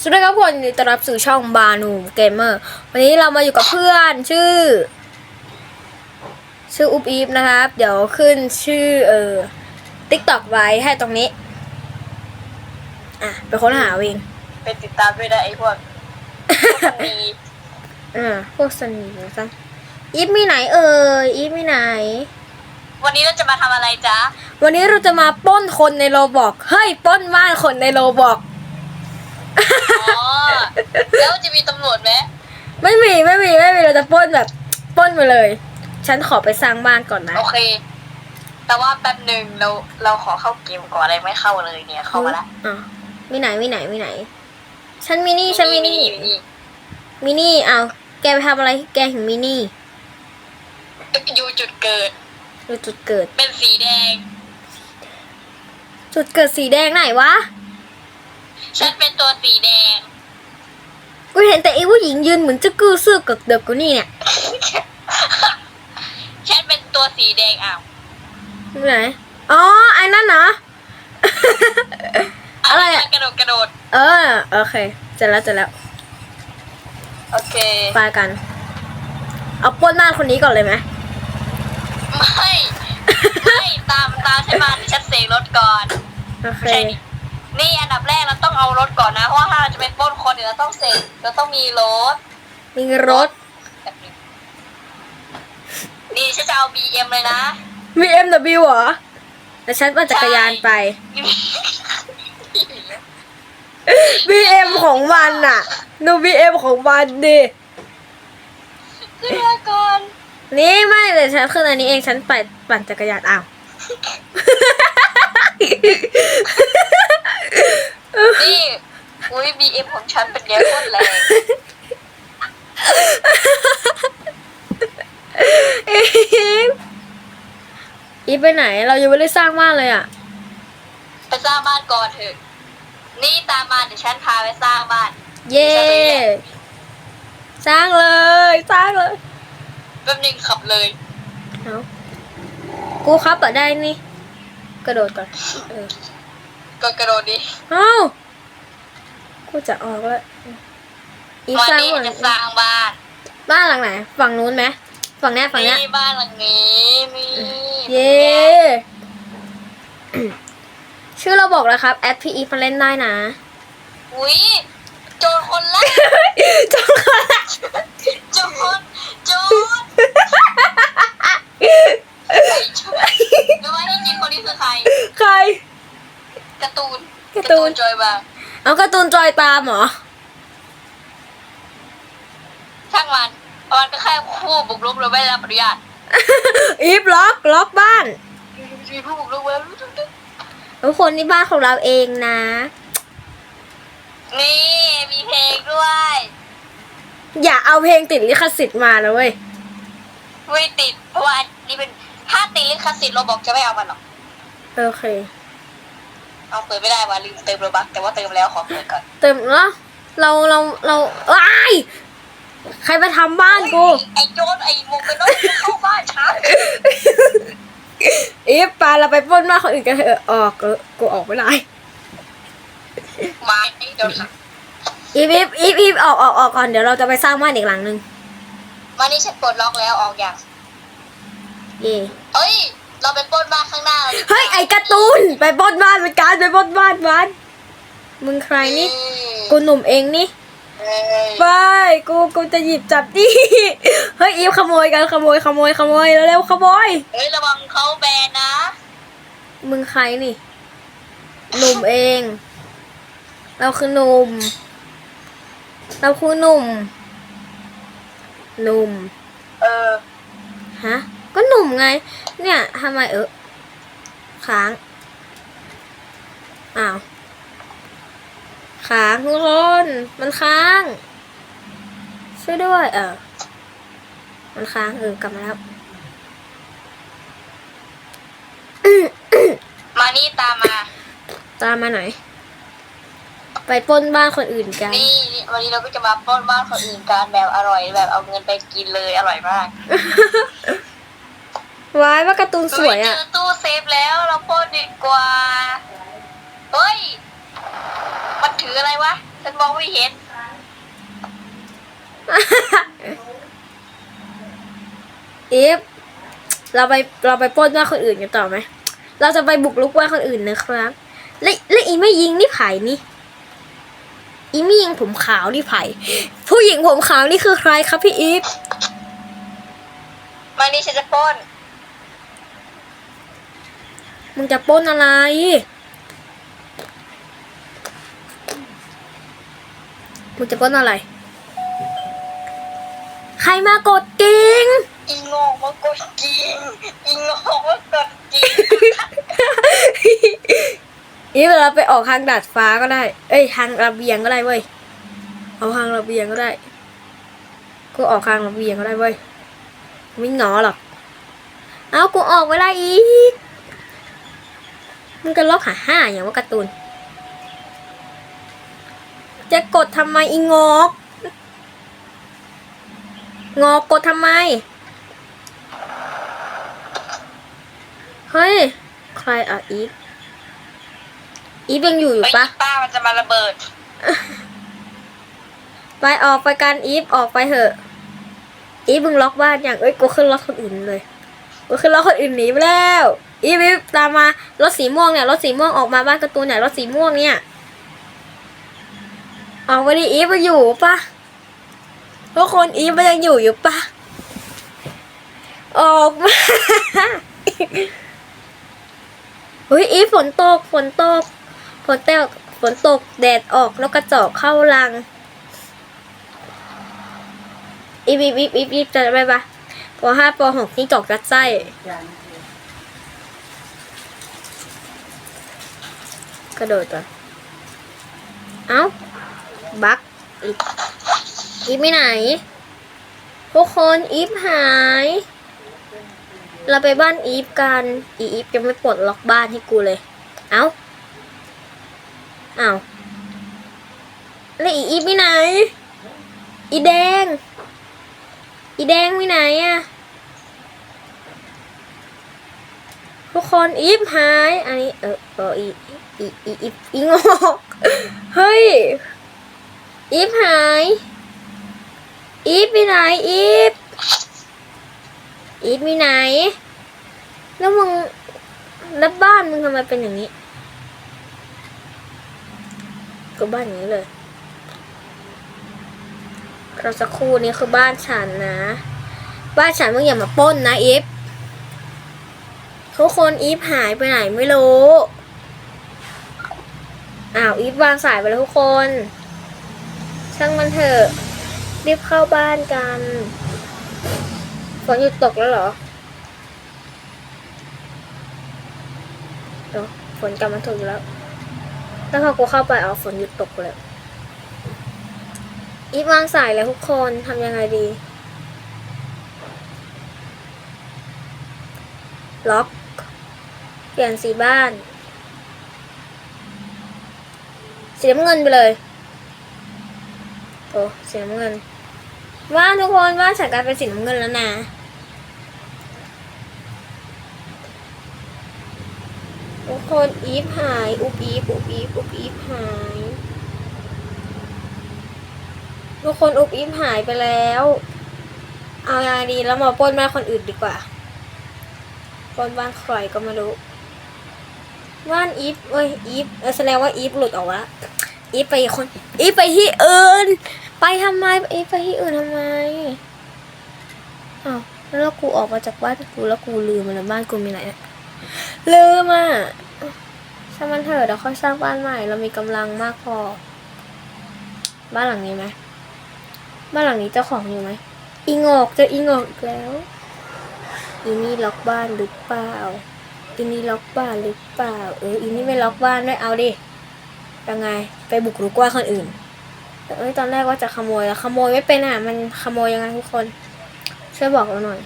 สวัสดีครับทุกคนยินดีต้อนรับสู่ช่องบานูเกมเมอร์วันนี้เรามาอยู่กับเพื่อนชื่อ ชื่ออุบอีฟนะครับ เดี๋ยวขึ้นชื่อเอ่อติ๊กต็อกไว้ให้ตรงนี้ อะไปค้นหาเอาเองไปติดตามด้วยนะไอ้พวกพวกมีอ่าพวกสนิทนะจ๊ะอีฟมีไหนเอ่ยอีฟมีไหน วันนี้เราจะมาทำอะไรจ๊ะวันนี้เราจะมาปล้นคนในโรบอกเฮ้ยปล้นบ้านคนในโรบอก อ๋อ แล้วจะมีตำรวจไหมไม่มีไม่มีไม่มีเราจะปล้นแบบปล้นมาเลย ฉันขอไปสร้างบ้านก่อนนะโอเค แต่ว่าแป๊บหนึ่งเราเราขอเข้าเกมก่อนอะไรไม่เข้าเลยเนี่ยเข้ามาละอะมีไหนมีไหนมีไหน ฉันมินี่ฉันมินี่นี่มินี่เอาแกไปทำอะไรแกถึงมินี่อยู่จุดเกิด ดูจุดเกิด เป็นสีแดง จุดเกิดสีแดงไหนวะ ฉันเป็นตัวสีแดง กูเห็นแต่ไอ้ผู้หญิงยืนเหมือนจะกู้ซื้อกับเด็กกูนี่เนี่ยฉันเป็นตัวสีแดงอ้าวอยู่ไหนอ๋อไอ้นั่นนะอะไรอะ กระโดดกระโดด เออโอเคเสร็จแล้วเสร็จแล้วโอเค ไปกัน เอาปล้นบ้านคนนี้ก่อนเลยไหมไม่ ไม่ ตามตามฉันมาเดี๋ยวฉันเสกรถก่อน โอเคใช่ดิ นี่อันดับแรกเราต้องเอารถก่อนนะ เพราะว่าถ้าเราจะไปปล้นคนเดี๋ยวเราต้องเสกเราต้องมีรถ มีรถแบบนี้นี่ฉันจะเอา BM เลยนะ BMW เหรอแล้วฉันปั่นจักรยานไป BM ของมันน่ะดู BM ของมันดิขึ้นมาก่อน นี่ไม่เลยฉันขึ้นอันนี้เองฉันไปปั่นจักรยานอ้าว นี่ อุ้ย BM ของฉันเป็นไงโคตรแรงอีฟไปไหน เรายังไม่ได้สร้างบ้านเลยอะ ไปสร้างบ้านก่อนเถอะ นี่ตามมาเดี๋ยวฉันพาไปสร้างบ้าน เย่สร้างเลย สร้างเลยแป๊บนึงขับเลยเอากูครับอะได้นี่ กระโดดก่อนเออ ก็กระโดดดิเอ้ากูจะออกแล้วอีฟวันสร้างนี้ก่อนจะสร้างบ้านบ้านหลังไหน ฝั่งนู้นไหมฝั่งเนี้ยฝั่งเนี้ยนี่บ้านหลังนี้นี่เย้ชื่อเราบอกแล้วครับแอดพีอีมาเล่นได้นะ อุ้ยโจรคนแรกจงค่ะโจรโจรรู้ไหมที่จริงคนนี้คือใคร ใคร การ์ตูนการ์ตูนจอยบางเอาการ์ตูนจอยตามเหรอช่างมันมันก็แค่ผู้บุกรุกโดยไม่ได้รับอนุญาตอีฟล็อกล็อกบ้านมีผู้บุกรุกไว้ทุกคนนี่บ้านของเราเองนะ นี่มีเพลงด้วย อย่าเอาเพลงติดลิขสิทธิ์มานะเว้ยไม่ติดเพราะว่าอันนี่เป็นถ้าติดลิขสิทธิ์เราบอกจะไม่เอามันหรอกโอเค เอาเปิดไม่ได้ว่ะลืมเติมโรบักแต่ว่าเติมแล้วขอเปิดก่อนเติมแล้วเราเราเราว้ายใครมาทำบ้านกูไอ้โจรไอ้โมกันน้อยเข้าบ้านฉันอีฟปาเราไปปล้นบ้านคนอื่นกันเถอะออกเออกูออกไม่ได้มาเดี๋ยวอีฟอีฟอีฟอีฟออกออกออกก่อนเดี๋ยวเราจะไปสร้างบ้านอีกหลังหนึ่งมานี่ฉันปลดล็อกแล้วออกอย่างเย่เฮ้ย เราไปปล้นบ้านข้างหน้าเราดิเฮ้ยไอการ์ตูนไปปล้นบ้านเป็นการไปปล้นบ้านบ้านมึงใครนี่กูหนุ่มเองนี่เอ้ยไปกูกูจะหยิบจับดิเฮ้ยอีฟขโมยกันขโมยขโมยขโมยเร็วๆขโมยเฮ้ยระวังเขาแบนนะ มึงใครนี่หนุ่มเอง เราคือหนุ่มเราคือหนุ่มหนุ่มเออฮะ ก็หนุ่มไง เนี่ยทำไมเออค้างอ้าวค้างทุกคนมันค้างช่วยด้วย เออมันค้างเออกลับมาแล้วมานี่ตามมา ตามมาหน่อยไปปล้นบ้านคนอื่นกัน นี่นี่วันนี้เราก็จะมาปล้นบ้านคนอื่นกันแบบอร่อยแบบเอาเงินไปกินเลยอร่อยมาก ว้ายว่าการ์ตูนสวยเจอะอตู้เซฟแล้วเราปล้นดีกว่า เฮ้ย มันถืออะไรวะ ฉันมองไม่เห็น อีฟเราไปเราไปปล้นบ้านคนอื่นกันต่อไหม เราจะไปบุกรุกบ้านคนอื่นนะครับ และและอีไม่ยิงนี่ไผ่นี่ อีไม่ยิงผมขาวนี่ไผ่ ผู้หญิงผมขาวนี่คือใครครับพี่อีฟมานี่ฉันจะปล้น มึงจะปล้นอะไร มึงจะปล้นอะไร ใครมากดกิ่งอีงอกมากดจริงอีงอกมากดจริงอีฟเราไปออกทางดาดฟ้าก็ได้ เอ้ยทางระเบียงก็ได้เว้ย เอาทางระเบียงก็ได้ กูออกทางระเบียงก็ได้เว้ยไม่หนอหรอก เอากูออกไม่ได้อีก มึงก็ล็อกหาห้าอย่างว่าการ์ตูน จะกดทำไมอีงอกงอกกดทำไม เฮ้ย ใครอะอีฟอีฟยังอยู่อยู่ไปปะอีป้ามันจะมาระเบิด ไปออกไปกันอีฟออกไปเถอะ อีฟมึงล็อกบ้านอย่างเอ้ยกูขึ้นรถคนอื่นเลยกูขึ้นรถคนอื่นหนีไปแล้ว อีฟอีฟตามมารถสีม่วงเนี่ยรถสีม่วงออกมาบ้านการ์ตูนเนี่ยรถสีม่วงเนี่ยออกมาดิอีฟมาอยู่ปะทุกคนอีฟมันยังอยู่อยู่ปะออกมาเฮ้ยอีฟฝนตกฝนตกฝนตกฝนตกแดดออกแล้วกระจอกเข้ารังอีบอีบอีบอีบจะได้ปะปห้าปหกนี่จอกกัดไส้ กระโดดก่อนเอ้า บักอีกอีฟไม่ไหน ทุกคนอีฟหาย เราไปบ้านอีฟกัน อีอีฟยังไม่ปลดล็อกบ้านให้กูเลย เอ้า เอ้าแล้วอีอีฟไม่ไหน อีแดง อีแดงไปไหนอะทุกคนอีฟหาย อันนี้เออ เอออีอีอีอีอีงอกเฮ้ยอีฟหายอีฟไปไหนอีฟอีฟไปไหน แล้วมึงแล้วบ้านมึงทำไมเป็นอย่างนี้ ก็บ้านอย่างนี้เลยเราสักครู่นี้คือบ้านฉันนะ บ้านฉันมึงอย่ามาป้นนะอีฟทุกคนอีฟหายไปไหนไม่รู้ อ้าวอีฟวางสายไปแล้วทุกคน ช่างมันเถอะรีบเข้าบ้านกันฝนหยุดตกแล้วเหรอเดี๋ยวฝนกลับมาตกอีกแล้ว แล้วพอกูเข้าไปเอาฝนหยุดตกเลยอีฟวางสายแล้วทุกคนทำยังไงดี ล็อก เปลี่ยนสีบ้าน สีน้ำเงินไปเลย โอ้สีน้ำเงิน ว่าทุกคนว่าฉันกลายเป็นสีน้ำเงินแล้วนะทุกคนอีฟหายอุบอีฟอุบอีฟอุบอีฟหายทุกคนอุบอิบหายไปแล้ว เอาอย่างดีแล้วมาป้นบ้านคนอื่นดีกว่าป้นบ้านใครก็ไม่รู้ บ้านอีฟเอ้ยอีฟแสดงว่าอีฟหลุดออกแล้วอีฟไปคนอีฟไปที่อื่น ไปทำไมอีฟไปที่อื่นทำไมอ้าวแล้วกูออกมาจากบ้านกูแล้วกูลืมมันแล้วบ้านกูมีไหนลืมอะช่างมันเถอะเดี๋ยวค่อยสร้างบ้านใหม่ เรามีกำลังมากพอ บ้านหลังนี้ไหมบ้านหลังนี้เจ้าของอยู่ไหมอีงอกจะอีงอกอีกแล้วอีนี่ล็อกบ้านหรือเปล่า อีนี่ล็อกบ้านหรือเปล่า เอออีนี่ไม่ล็อกบ้านด้วยเอาดิยังไง ไปบุกรุกว่าคนอื่นเอ้ยตอนแรกว่าจะขโมยแล้วขโมยไม่เป็นอะ มันขโมยยังไงทุกคนช่วยบอกเราหน่อย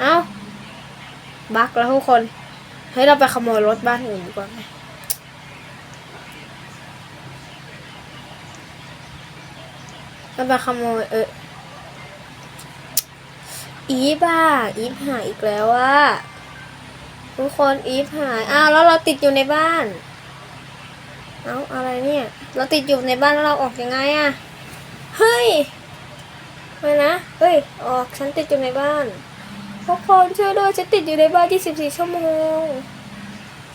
เอาบักแล้วทุกคน เฮ้ย เราไปขโมยรถบ้านอื่นดีกว่าไหมเราไปขโมยเอออีบ้าอีฟหายอีกแล้วอะทุกคนอีฟหาย อ้าว แล้วเราติดอยู่ในบ้าน เอ้า อะไรเนี่ย เราติดอยู่ในบ้านแล้วเราออกยังไงอะเฮ้ยไม่นะ เฮ้ย ออก ฉันติดอยู่ในบ้าน ทุกคนช่วยด้วยฉันติดอยู่ในบ้าน 24 ชั่วโมง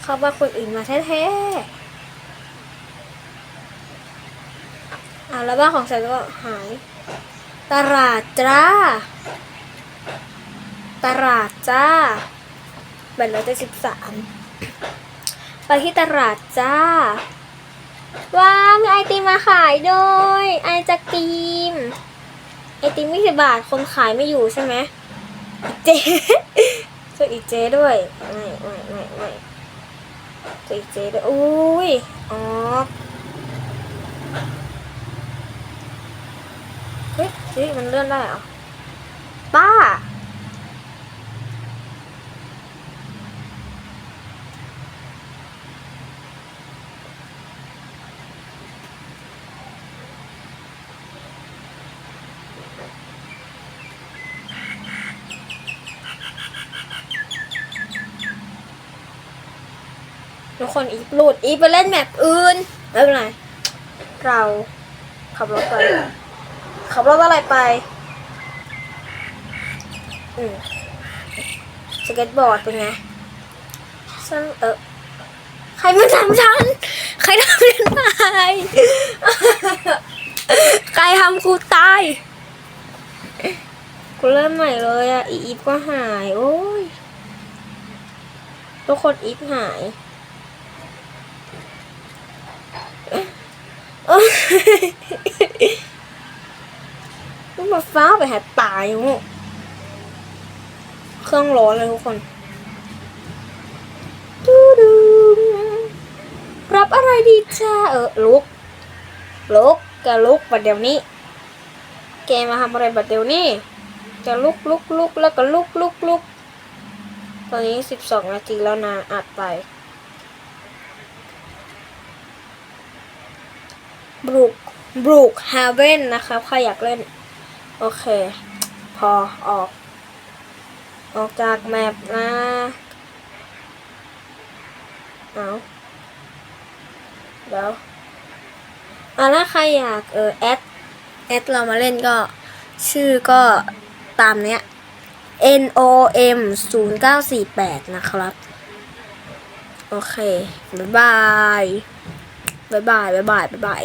เขาบ้าคนอื่นมาแท้ๆอ่าแล้วบ้านของฉันก็หาย ตลาดจ้า ตลาดจ้าแบตเหลือแต่สิบสามไปที่ตลาดจ้า ว้ามีไอติมมาขายด้วย ไอจะกีม ไอติมยี่สิบบาท คนขายไม่อยู่ใช่ไหม เจช่วยอีเจด้วยไม่ไม่ไม่ไม่ช่วยอีเจด้วยอุ้ยอ๋อเฮ้ยเฮ้ยมันเลื่อนได้เหรอป้า คนอีฟหลุดอีฟไปเล่นแมปอื่นไม่เป็นไรเราขับรถไปขับรถอะไรไป อืมสเก็ตบอร์ดเป็นไงฉันเออใครมาทำฉัน ใครทำฉันตายใครทำกูตาย กูเริ่มใหม่เลยอะ อีฟก็หาย โอ้ย ทุกคนอีฟหาย มาฟ้าไปหาตายอยู่เครื่องร้อนเลยทุกคนดูดูรับอะไรดีจ้าเออลุกลุกแกลุกบัดเดี๋ยวนี้ แกมาทำอะไรบัดเดี๋ยวนี้จะลุกลุกลุกแล้วก็ลุกลุกลุกตอนนี้สิบสองนาทีแล้วนะอัดไป บรูกบรูกฮาเว่นนะครับใครอยากเล่น โอเค พอออก ออกจากแมปนะเอาเดี๋ยวอะแล้วใครอยากเออแอดแอดเรามาเล่นก็ ชื่อก็ตามเนี้ย N O M 0 9 4 8 นะครับ โอเค บ๊ายบาย บ๊ายบาย บ๊ายบาย บ๊ายบาย